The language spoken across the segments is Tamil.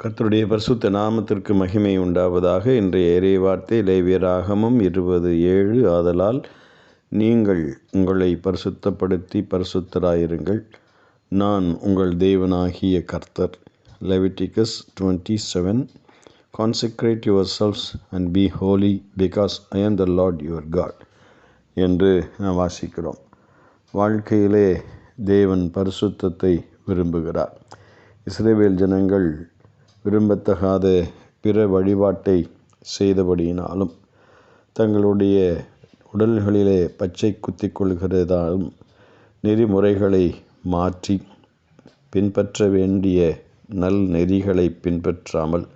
கர்த்தருடைய பரிசுத்த நாமத்திற்கு மகிமை உண்டாவதாக. இன்றைய இறை வார்த்தை லேவியராகமும் இருபது ஏழு. ஆதலால் நீங்கள் உங்களை பரிசுத்தப்படுத்தி பரிசுத்தராயிருங்கள். நான் உங்கள் தேவனாகிய கர்த்தர். Leviticus twenty seven. Consecrate yourselves and be holy because I am the Lord your God என்று நாம் வாசிக்கிறோம். வாழ்க்கையிலே தேவன் பரிசுத்தத்தை விரும்புகிறார். இஸ்ரேவேல் ஜனங்கள் விரும்பத்தகாத பிற வழிபாட்டை செய்தபடியினாலும் தங்களுடைய உடல்களிலே பச்சை குத்தி கொள்கிறதாலும் நெறிமுறைகளை மாற்றி பின்பற்ற வேண்டிய நல் நெறிகளை பின்பற்றாமல்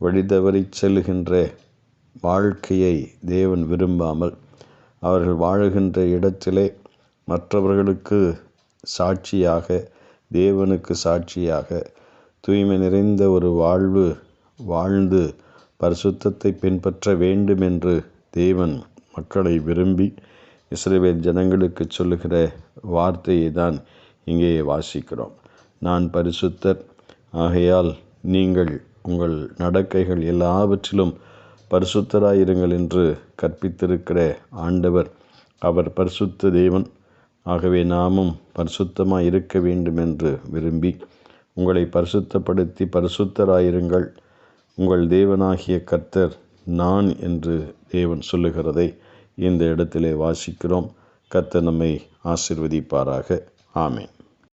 வழிதவறி செல்கின்ற வாழ்க்கையை தேவன் விரும்பாமல் அவர்கள் வாழுகின்ற இடத்திலே மற்றவர்களுக்கு சாட்சியாக தேவனுக்கு சாட்சியாக தூய்மை நிறைந்த ஒரு வாழ்வு வாழ்ந்து பரிசுத்தத்தை பின்பற்ற வேண்டும் என்று தேவன் மக்களை விரும்பி இஸ்ரேவேல் ஜனங்களுக்கு சொல்லுகிற வார்த்தையை தான் இங்கே வாசிக்கிறோம். நான் பரிசுத்தர். ஆகையால் நீங்கள் உங்கள் நடக்கைகள் எல்லாவற்றிலும் பரிசுத்தராயிருங்கள் என்று கற்பித்திருக்கிற ஆண்டவர் அவர் பரிசுத்த தேவன். ஆகவே நாமும் பரிசுத்தமாக இருக்க வேண்டும் என்று விரும்பி உங்களை பரிசுத்தப்படுத்தி பரிசுத்தராயிருங்கள். உங்கள் தேவனாகிய கர்த்தர் நான் என்று தேவன் சொல்லுகிறதை இந்த இடத்திலே வாசிக்கிறோம். கர்த்தர் நம்மை ஆசிர்வதிப்பாராக. ஆமேன்.